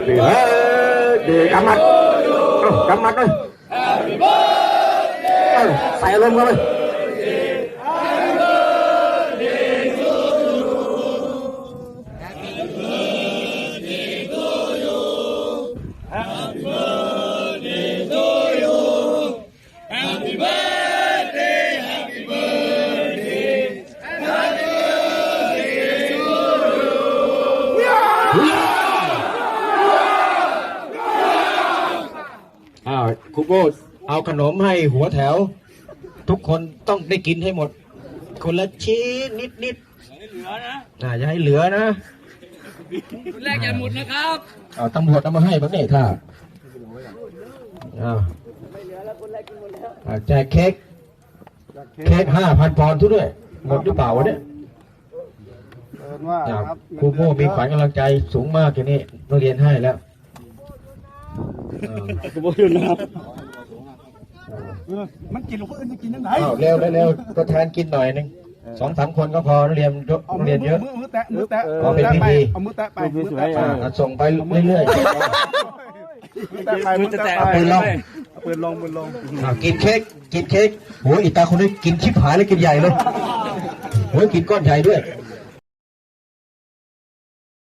birthday เฮ้ยเด็กกำมัดเอ้ากำมัดเลยเอ้าใส่อารมณ์กันเลยอ้าวครูโบเอาขนมให้หัวแถว ทุกคนต้องได้กินให้หมด คนละชิ้นนิดนิดเหลือนะอ่าอย่าให้เหลือนะแรกอย่าหมดนะครับเอาตำรวจเอามาให้บ้างเนี่ยถ้าอ้าวอ่าแจกเค้กเค้กห้าพันปอนด์ทุกด้วย หมดหรือเปล่าวะเนี่ยเอินว่าอ่าครับครูโบมีขวัญกำลังใจสูงมากทีนี้นักเรียนให้แล้วอ่า กระโบยนะครับมันกินหรือคนอื่นจะกินยังไงอ้าวเร็วเร็วเร็วตัวแทนกินหน่อยหนึงสองสามคนก็พอนักเรียนเยอะนักเรียนเยอะ มือมือแตะมือแตะขอเป็นพิธีเอามือแตะไปมือแตะไปอ่าส่งไปเรื่อยมือแตะไปมือแตะเอาไปปืนลงเอาปืนลงปืนลงๆอ่ากินเค้กกินเค้กโหอีตาคนนี้กินชิบหายเลยกินใหญ่เลยโหกินก้อนใหญ่ด้วยเ